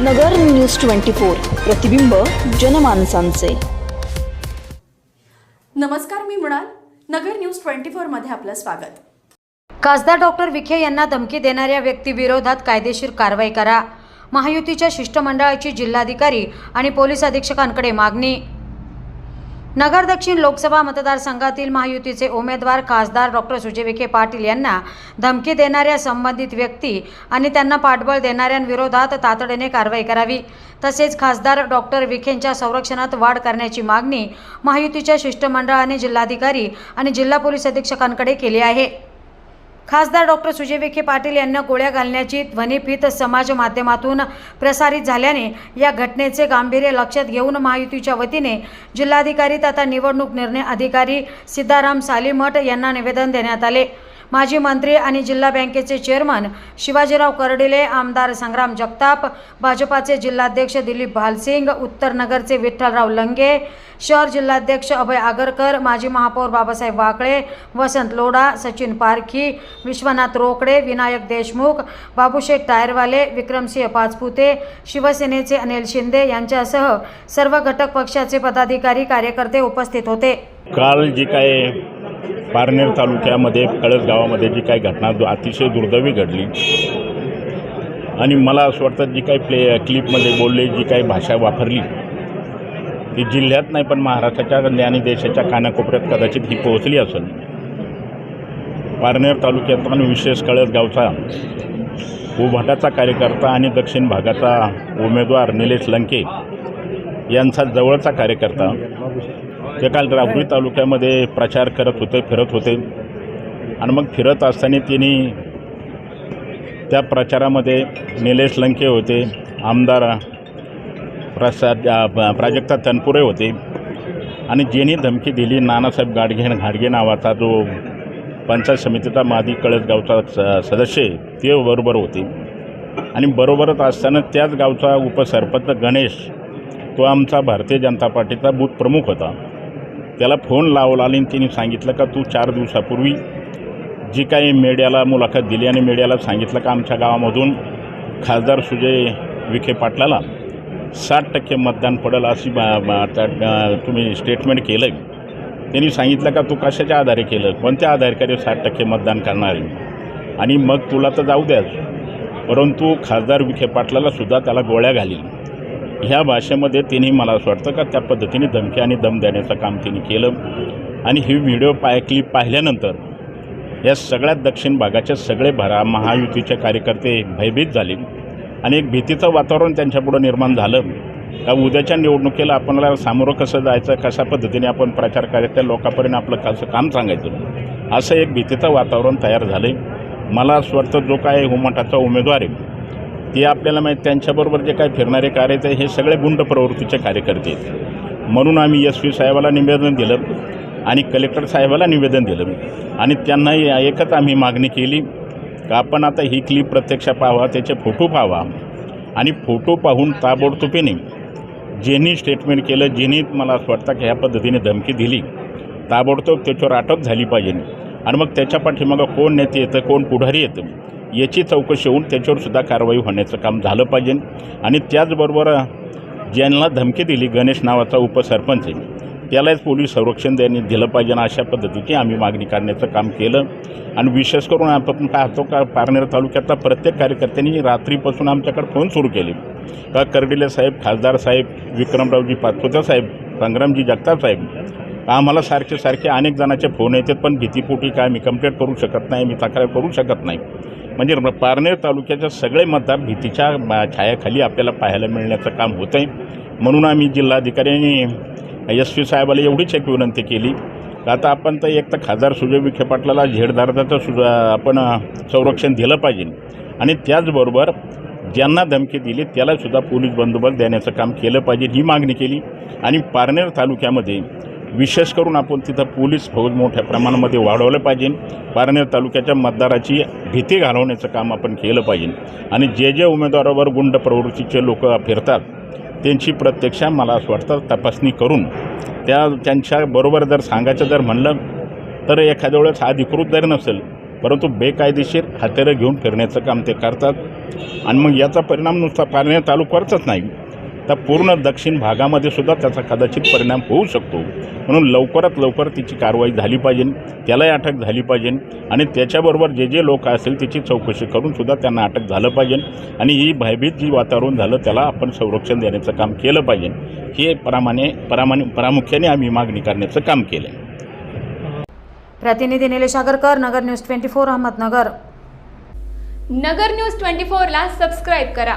नगर news twenty four प्रतिबिंब जनमानसांचे. नमस्कार मी मृणाल. नगर न्यूज ट्वेंटी फोरमध्ये आपलं स्वागत. खासदार डॉक्टर विखे यांना धमकी देणाऱ्या व्यक्तीविरोधात कायदेशीर कारवाई करा. महायुतीच्या शिष्टमंडळाची जिल्हाधिकारी आणि पोलीस अधीक्षकांकडे मागणी. नगर दक्षिण लोकसभा मतदारसंघातील महायुतीचे उमेदवार खासदार डॉक्टर सुजय विखे पाटील यांना धमकी देणाऱ्या संबंधित व्यक्ती आणि त्यांना पाठबळ देणाऱ्यांविरोधात तातडीने कारवाई करावी. तसेच खासदार डॉक्टर विखेंच्या संरक्षणात वाढ करण्याची मागणी महायुतीच्या शिष्टमंडळाने जिल्हाधिकारी आणि जिल्हा पोलीस अधीक्षकांकडे केली आहे. खासदार डॉक्टर सुजय विखे पाटील यांना गोळ्या घालण्याची ध्वनिफीत समाज माध्यमातून प्रसारित झाल्याने या घटनेचे गांभीर्य लक्षात घेऊन महायुतीच्या वतीने जिल्हाधिकारी तथा निवडणूक निर्णय अधिकारी सिद्धाराम सालीमठ यांना निवेदन देण्यात आले. माजी मंत्री आणि जिल्हा बँकेचे चेअरमन शिवाजीराव कर्डिले आमदार संग्राम जगताप भाजपाचे जिल्हाध्यक्ष दिलीप भालसिंग उत्तर नगरचे विठ्ठलराव लंगे शहर जिल्हाध्यक्ष अभय आगरकर माजी महापौर बाबासाहेब वाकळे वसंत लोढा सचिन पारखी विश्वनाथ रोकडे विनायक देशमुख बाबूशेठ टायरवाले विक्रमसिंह पाचपुते शिवसेनेचे अनिल शिंदे यांच्यासह सर्व घटक पक्षाचे पदाधिकारी कार्यकर्ते उपस्थित होते. काल जी काय पारनेर तालुक्यामध्ये कळस गावामध्ये जी काही घटना अतिशय दुर्दैवी घडली. आणि मला असं वाटतं जी काही प्ले क्लिपमध्ये बोलले जी काही भाषा वापरली ती जिल्ह्यात नाही पण महाराष्ट्राच्या आणि देशाच्या कानाकोपऱ्यात कदाचित ही पोहोचली असेल. पारनेर तालुक्यात पण विशेष कळस गावचा उभाटाचा कार्यकर्ता आणि दक्षिण भागाचा उमेदवार निलेश लंके यांचा जवळचा कार्यकर्ता ते काल राहुरी तालुक्यामध्ये प्रचार करत होते फिरत होते. आणि मग फिरत असताना त्यांनी त्या प्रचारामध्ये निलेश लंके होते आमदार प्रसाद प्राजक्ता तनपुरे होते. आणि ज्यांनी धमकी दिली नानासाहेब गाडगे घाडगे नावाचा जो पंचायत समितीचा मादी कळसगावचा स सदस्य आहे ते बरोबर होते. आणि बरोबरच असताना त्याच गावचा उपसरपंच गणेश तो आमचा भारतीय जनता पार्टीचा बूथ प्रमुख होता. त्याला फोन लावला आणि तिने सांगितलं का तू चार दिवसापूर्वी जी काही मीडियाला मुलाखत दिली आणि मीडियाला सांगितलं का आमच्या गावामधून खासदार सुजय विखे पाटलाला साठ टक्के मतदान पडेल अशी बा- त्या- तुम्ही स्टेटमेंट केलं त्यांनी सांगितलं का तू कशाच्या आधारे केलं? कोणत्या आधारे साठ टक्के मतदान करणार आहे? आणि मग तुला तर जाऊ द्याच. परंतु खासदार विखे पाटलाला सुद्धा त्याला गोळ्या घालील. ह्या भाषेमध्ये तिने मला असं वाटतं का त्या पद्धतीने धमकी आणि दम देण्याचं काम तिने केलं. आणि ही व्हिडिओ पाय क्लिप पाहिल्यानंतर या सगळ्यात दक्षिण भागाचे सगळे भरा महायुतीचे कार्यकर्ते भयभीत झाले. आणि एक भीतीचं वातावरण त्यांच्यापुढं निर्माण झालं. का उद्याच्या निवडणुकीला आपल्याला सामोरं कसं जायचं कशा पद्धतीने आपण प्रचार करायचा त्या लोकांपर्यंत आपलं कसं काम सांगायचं? असं एक भीतीचं वातावरण तयार झालं आहे मला असं वाटतं जो काय हुमटाचा उमेदवार आहे ते आपल्याला माहीत त्यांच्याबरोबर जे काय फिरणारे कार्य हे सगळे गुंड प्रवृत्तीचे कार्यकर्ते आहेत. म्हणून आम्ही एस पी साहेबाला निवेदन दिलं आणि कलेक्टर साहेबाला निवेदन दिलं. आणि त्यांना एकच आम्ही मागणी केली का आपण आता ही क्लिप प्रत्यक्ष पाहावा त्याचे फोटो पाहावा. आणि फोटो पाहून ताबडतोबीने ज्यांनी स्टेटमेंट केलं ज्यांनी मला असं वाटतं की ह्या पद्धतीने धमकी दिली ताबडतोब त्याच्यावर अटक झाली पाहिजे. आणि मग त्याच्या पाठीमागं कोण नेते येतं कोण पुढारी येतं? याची चौकशी होऊन त्याच्यावर सुद्धा कारवाई होण्याचं काम झालं पाहिजे. आणि त्याचबरोबर ज्यांना धमकी दिली गणेश नावाचा उपसरपंच आहे त्यालाच पोलीस संरक्षण देणे दिलं पाहिजे अशा पद्धतीची आम्ही मागणी करण्याचं काम केलं. आणि विशेष करून आपण पाहतो का पारनेर तालुक्यातला प्रत्येक कार्यकर्त्यांनी रात्रीपासून आमच्याकडे फोन सुरू केले. का कर्डिले साहेब खासदार साहेब विक्रमरावजी पाचपुते साहेब संग्रामजी जगताप साहेब आम्हाला सारखे सारखे अनेक जणांचे फोन येतात पण भीतीपोटी काय मी कंप्लेंट करू शकत नाही मी तक्रार करू शकत नाही. म्हणजे पारनेर तालुक्याच्या सगळे मतदार भीतीच्या छायाखाली आपल्याला पाहायला मिळण्याचं काम होतं आहे म्हणून आम्ही जिल्हाधिकाऱ्यांनी एस पी साहेबाला एवढीच एक विनंती केली. आता आपण तर एक तर खासदार सुजय विखे पाटलाला झेडदारदाचं सुद्धा आपण संरक्षण दिलं पाहिजे. आणि त्याचबरोबर ज्यांना धमकी दिली त्यालासुद्धा पोलीस बंदोबस्त देण्याचं काम केलं पाहिजे ही मागणी केली. आणि पारनेर तालुक्यामध्ये विशेष करून आपण तिथं पोलीस फौज मोठ्या प्रमाणामध्ये वाढवलं पाहिजे. पारनेर तालुक्याच्या मतदाराची भीती घालवण्याचं काम आपण केलं पाहिजे. आणि जे जे उमेदवारावर गुंड प्रवृत्तीचे लोक फिरतात त्यांची प्रत्यक्ष मला असं वाटतं तपासणी करून त्या त्यांच्याबरोबर जर सांगायचं जर म्हणलं तर एखाद्या वेळेस अधिकृत जरी नसेल परंतु बेकायदेशीर हत्यारं घेऊन फिरण्याचं काम ते करतात. आणि मग याचा परिणाम नुसता पारनेर तालुक्यावरच नाही तर पूर्ण दक्षिण भागामध्ये सुद्धा त्याचा कदाचित परिणाम होऊ शकतो. म्हणून लवकरात लवकर तिची कारवाई झाली पाहिजे त्यालाही अटक झाली पाहिजे आणि त्याच्याबरोबर जे जे लोक असतील त्याची चौकशी करून सुद्धा त्यांना अटक झालं पाहिजे आणि ही भयभीत जी वातावरण झालं त्याला आपण संरक्षण देण्याचं काम केलं पाहिजे. हे प्रामाणे प्रामाणे प्रामुख्याने आम्ही मागणी करण्याचं काम केलं आहे प्रतिनिधी Nilesh Agarkar Nagar news twenty four Ahmednagar. Nagar news twenty फोरला सबस्क्राईब करा.